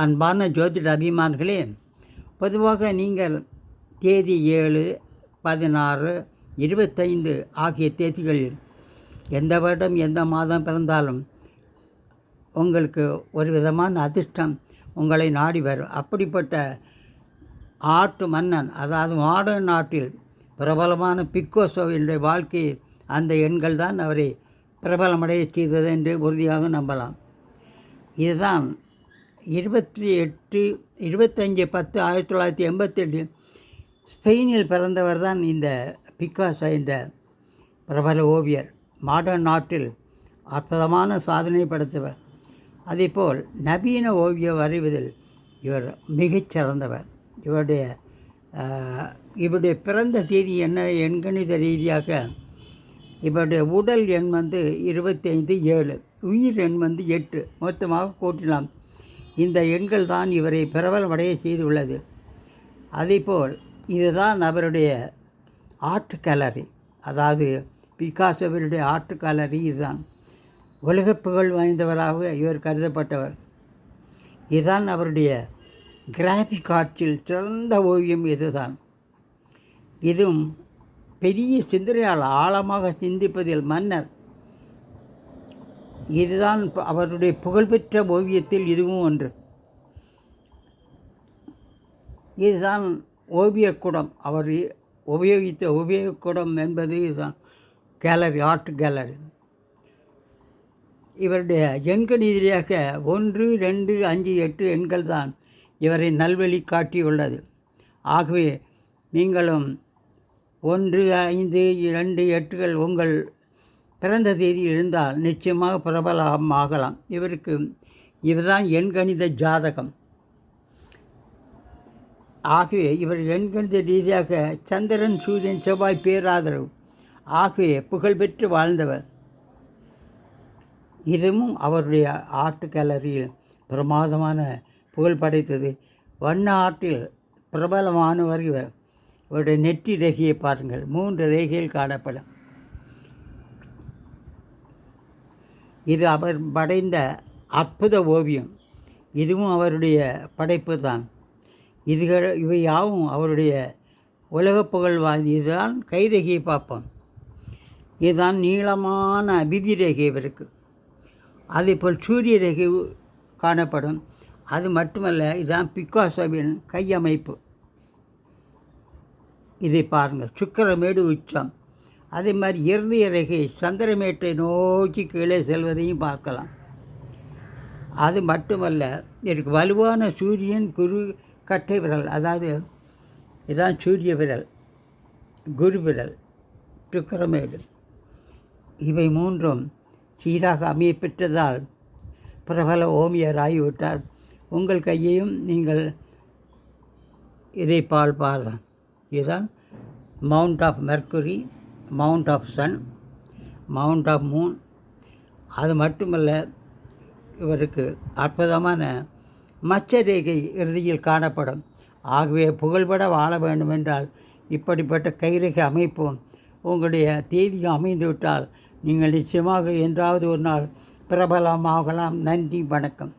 அன்பான ஜோதிட அபிமான்களே பொதுவாக நீங்கள் தேதி ஏழு பதினாறு இருபத்தைந்து ஆகிய தேதிகளில் எந்த வருடம் எந்த மாதம் பிறந்தாலும் உங்களுக்கு ஒரு விதமான அதிர்ஷ்டம் உங்களை நாடி வரும். அப்படிப்பட்ட ஆட்டு மன்னன் அதாவது மாடர்ன் நாட்டில் பிரபலமான பிக்கோசோவினுடைய வாழ்க்கை அந்த எண்கள் தான் அவரை பிரபலமடைய செய்தது என்று உறுதியாக நம்பலாம். இதுதான் இருபத்தி எட்டு இருபத்தஞ்சி பத்து ஆயிரத்தி தொள்ளாயிரத்தி எண்பத்தெட்டு ஸ்பெயினில் பிறந்தவர் தான் இந்த பிக்காசா இந்த பிரபல ஓவியர். மாடர்ன் நாட்டில் அற்புதமான சாதனை படைத்தவர். அதேபோல் நவீன ஓவியம் வரைவதில் இவர் மிகச்சிறந்தவர் இவருடைய இவருடைய பிறந்த தேதி என்ன எண்கணித ரீதியாக இவருடைய உடல் எண் வந்து இருபத்தைந்து ஏழு உயிர் எண் வந்து எட்டு. மொத்தமாக கூட்டினான் இந்த எண்கள் தான் இவரை பிரபலமடைய செய்துள்ளது. அதேபோல் இதுதான் அவருடைய ஆர்ட் கேலரி அதாவது பிகாசோவினுடைய ஆர்ட் கேலரி இதுதான். உலக புகழ் வாய்ந்தவராக இவர் கருதப்பட்டவர். இதுதான் அவருடைய கிராஃபிக் ஆர்ட்ஸில் சிறந்த ஓவியம் இதுதான். இதுவும் பெரிய சிந்தனையால் ஆழமாக சிந்திப்பதில் மன்னர் இதுதான் அவருடைய புகழ்பெற்ற ஓவியத்தில் இதுவும் ஒன்று. இதுதான் ஓவியக்கூடம். அவர் இ- உபயோகித்த ஓவியக்கூடம் என்பது இதுதான். கேலரி ஆர்ட் கேலரி இவருடைய எண்கணிதியாக ஒன்று ரெண்டு அஞ்சு எட்டு எண்கள் தான் இவரை நல்வழி காட்டியுள்ளது. ஆகவே நீங்களும் ஒன்று ஐந்து இரண்டு எட்டுகள் உங்கள் பிறந்த தேதி இருந்தால் நிச்சயமாக பிரபலம் ஆகலாம் இவருக்கு இவர்தான் எண்கணித ஜாதகம். ஆகவே இவர் எண்கணித ரீதியாக சந்திரன் சூரியன் செவ்வாய் பேராதரவு. ஆகவே புகழ்பெற்று வாழ்ந்தவர். இதுவும் அவருடைய ஆர்ட் கேலரியில் பிரமாதமான புகழ் படைத்தது. வண்ண ஆர்ட்டில் பிரபலமானவர் இவர். இவருடைய நெற்றி ரேகையை பாருங்கள். மூன்று ரேகையில் காணப்படும். இது அவர் படைந்த அற்புத ஓவியம். இதுவும் அவருடைய படைப்பு தான். இதுகள் இவை யாவும் அவருடைய உலகப் புகழ் இதுதான் கைரேகையை பார்ப்போம் இதுதான் நீளமான விதி ரேகை இவருக்கு. அதேபோல் சூரிய ரேகை காணப்படும். அது மட்டுமல்ல இதுதான் பிக்காசோவின் கையமைப்பு. இதை பாருங்கள். சுக்கிரமேடு உச்சம். அதே மாதிரி இறுதிய ரேகை சந்திரமேட்டை நோக்கி கீழே செல்வதையும் பார்க்கலாம். அது மட்டுமல்ல இதற்கு வலுவான சூரியன் குரு கட்டை விரல் அதாவது இதான் சூரிய விரல் குரு விரல் சுக்கிரமேடு. இவை மூன்றும் சீராக அமைய பெற்றதால் பிரபல ஓமியர் ஆகிவிட்டார். உங்கள் கையையும் நீங்கள் இதை பால் பாரலாம். இதுதான் mount of mercury mount of sun mount of moon அது மட்டுமல்ல இவருக்கு அற்புதமான மச்சரேகை இறுதியில் காணப்படும். ஆகவே புகழ்பட வாழ வேண்டுமென்றால் இப்படிப்பட்ட கைரேகை அமைப்பும் உங்களுடைய தேதியும் அமைந்துவிட்டால் நீங்கள் நிச்சயமாக என்றாவது ஒரு நாள் பிரபலமாகலாம். நன்றி வணக்கம்.